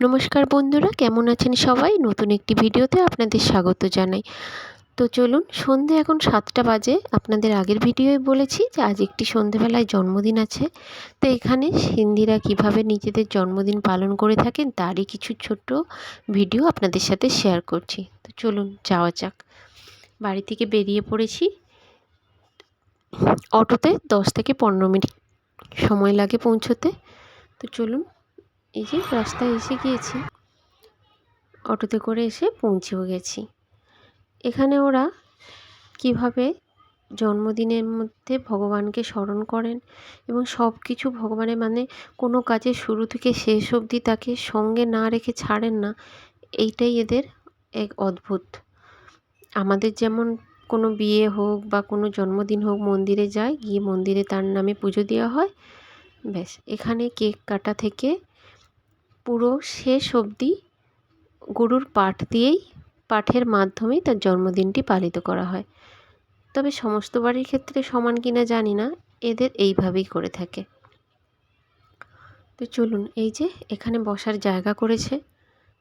নমস্কার বন্ধুরা, কেমন আছেন সবাই? নতুন একটি ভিডিওতে আপনাদের স্বাগত জানাই। তো চলুন, সন্ধে এখন সাতটা বাজে। আপনাদের আগের ভিডিওয়ে বলেছি যে আজ একটি সন্ধেবেলায় জন্মদিন আছে। তো এখানে সিন্ধিরা কীভাবে নিজেদের জন্মদিন পালন করে থাকেন তারই কিছু ছোট্ট ভিডিও আপনাদের সাথে শেয়ার করছি। তো চলুন, যাওয়া যাক। বাড়ি থেকে বেরিয়ে পড়েছি। অটোতে দশ থেকে পনেরো মিনিট সময় লাগে পৌঁছোতে। তো চলুন এই যে রাস্তায় এসে গিয়েছি। অটোতে করে এসে পৌঁছেও গেছি। এখানে ওরা কীভাবে জন্মদিনের মধ্যে ভগবানকে স্মরণ করেন এবং সব কিছু ভগবানের মানে কোনো কাজে শুরু থেকে শেষ অবধি তাকে সঙ্গে না রেখে ছাড়েন না, এইটাই এদের এক অদ্ভুত। আমাদের যেমন কোনো বিয়ে হোক বা কোনো জন্মদিন হোক, মন্দিরে যায়, গিয়ে মন্দিরে তার নামে পুজো দেওয়া হয়, ব্যাস। এখানে কেক কাটা থেকে পুরো শেষ অবধি গুরুর পাঠ দিয়েই পাঠের মাধ্যমেই তার জন্মদিনটি পালিত করা হয়। তবে সমস্ত বাড়ির ক্ষেত্রে সমান কিনা জানি না, এদের এইভাবেই করে থাকে। তো চলুন, এই যে এখানে বসার জায়গা করেছে,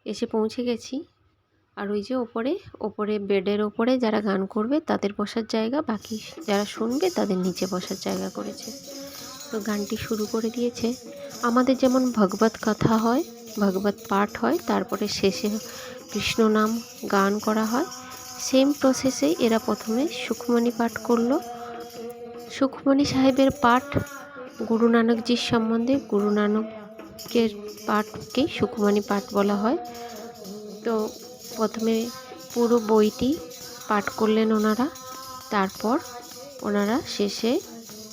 এসে পৌঁছে গেছি। আর ওই যে ওপরে ওপরে বেডের ওপরে যারা গান করবে তাদের বসার জায়গা, বাকি যারা শুনবে তাদের নিচে বসার জায়গা করেছে। গানটি শুরু করে দিয়েছে। আমাদের যেমন ভগবত কথা হয়, ভগবত পাঠ হয়, তারপরে শেষে কৃষ্ণ নাম গান করা হয়। সেম প্রসেসেই এরা প্রথমে সুখমণি পাঠ করল। সুখমণি সাহেবের পাঠ গুরু নানকজির সম্বন্ধে, গুরু নানকের পাঠকেই সুখমণি পাঠ বলা হয়। তো প্রথমে পুরো বইটি পাঠ করলেন ওনারা, তারপর ওনারা শেষে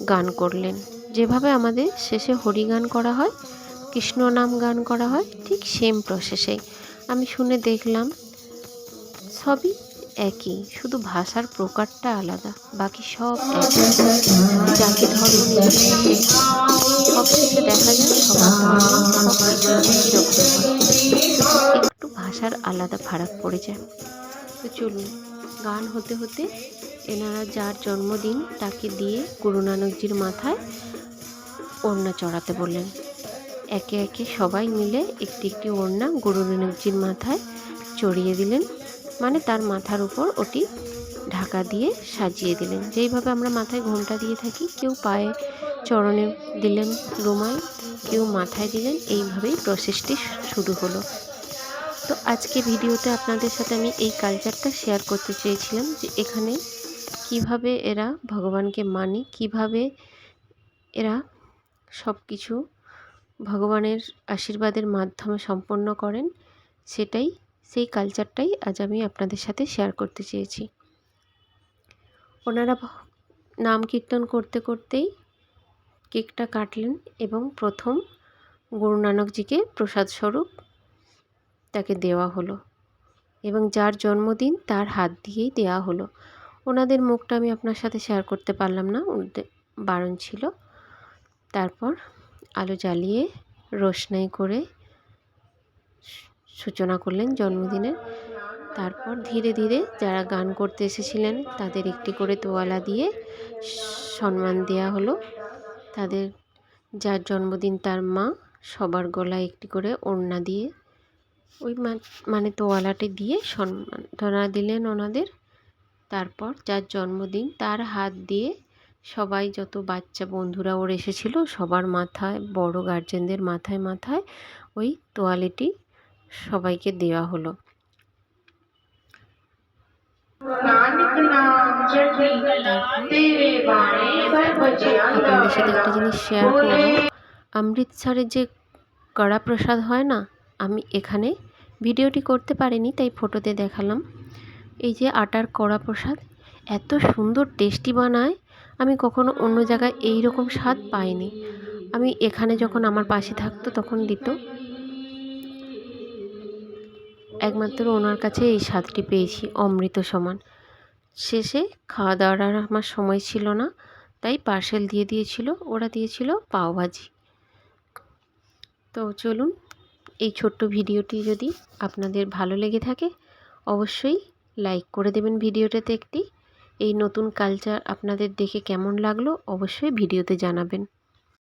গান করলেন। যেভাবে আমাদের শেষে হরিগান করা হয়, কৃষ্ণ নাম গান করা হয়, ঠিক সেম প্রসেসেই আমি শুনে দেখলাম সবই একই, শুধু ভাষার প্রকারটা আলাদা, বাকি সব একই। জাতি ধর্ম সব দেখা যায় সবার একটু ভাষার আলাদা ফারাক পড়ে যায়। তো চলুন, গান হতে হতে এনারা যার জন্মদিন তাকে দিয়ে গুরু নানকজির মাথায় ওড়না চড়াতে বললেন। একে একে সবাই মিলে একটি একটি ওড়না গুরু নানকজির মাথায় চড়িয়ে দিলেন। মানে তার মাথার উপর ওটি ঢাকা দিয়ে সাজিয়ে দিলেন। যেইভাবে আমরা মাথায় ঘোমটা দিয়ে থাকি, কেউ পায়ে চরণে দিলেন রুমাল, কেউ মাথায় দিলেন, এইভাবেই প্রসেসটি শুরু হলো। তো আজকে ভিডিওতে আপনাদের সাথে আমি এই কালচারটা শেয়ার করতে চেয়েছিলাম যে এখানে কীভাবে এরা ভগবানকে মানে কীভাবে এরা সব কিছু ভগবানের আশীর্বাদের মাধ্যমে সম্পন্ন করেন, সেটাই, সেই কালচারটাই আজ আমি আপনাদের সাথে শেয়ার করতে চেয়েছি। ওনারা নাম কীর্তন করতে করতেই কেকটা কাটলেন এবং প্রথম গুরু নানকজিকে প্রসাদ স্বরূপ তাকে দেওয়া হলো এবং যার জন্মদিন তার হাত দিয়েই দেওয়া হলো। ওনাদের মুখটা আমি আপনার সাথে শেয়ার করতে পারলাম না বারণ ছিল। তারপর আলো জ্বালিয়ে রোশনাই করে সূচনা করলেন জন্মদিনের তারপর ধীরে ধীরে যারা গান করতে এসেছিলেন, তাদের একটি করে তোয়ালা দিয়ে সম্মান দেওয়া হলো। তাদের, যার জন্মদিন তার মা সবার গলায় একটি করে ওড়না দিয়ে, ওই মানে তোয়ালাটি দিয়ে সম্মাননা দিলেন ওনাদের। তারপর যার জন্মদিন তার হাত দিয়ে সবাই যত বাচ্চা বন্ধুরা ওর এসেছিল, সবার মাথায়, বড় গার্জেনদের মাথায় মাথায় ওই তোয়ালিটি সবাইকে দেওয়া হলো। আপনাদের সাথে একটা জিনিস শেয়ার করব। অমৃতসরের যে কড়া প্রসাদ হয় না, আমি এখানে ভিডিওটি করতে পারিনি, তাই ফটোতে দেখালাম। এই যে আটার কড়া প্রসাদ এত সুন্দর টেস্টি বানায়। আমি কখনো অন্য জায়গায় এই রকম স্বাদ পাইনি। আমি এখানে যখন আমার পাশে থাকতো তখন দিত। একমাত্র ওনার কাছে এই স্বাদটি পেয়েছি, অমৃত সমান। শেষে খাওয়া দাওয়ার আর আমার সময় ছিল না, তাই পার্সেল দিয়ে দিয়েছিল, ওরা দিয়েছিল পাওভাজি। তো চলুন, এই ছোট্ট ভিডিওটি যদি আপনাদের ভালো লেগে থাকে, অবশ্যই লাইক করে দেবেন ভিডিওটাতে একটি। এই নতুন কালচার আপনাদের দেখে কেমন লাগল অবশ্যই ভিডিওতে জানাবেন।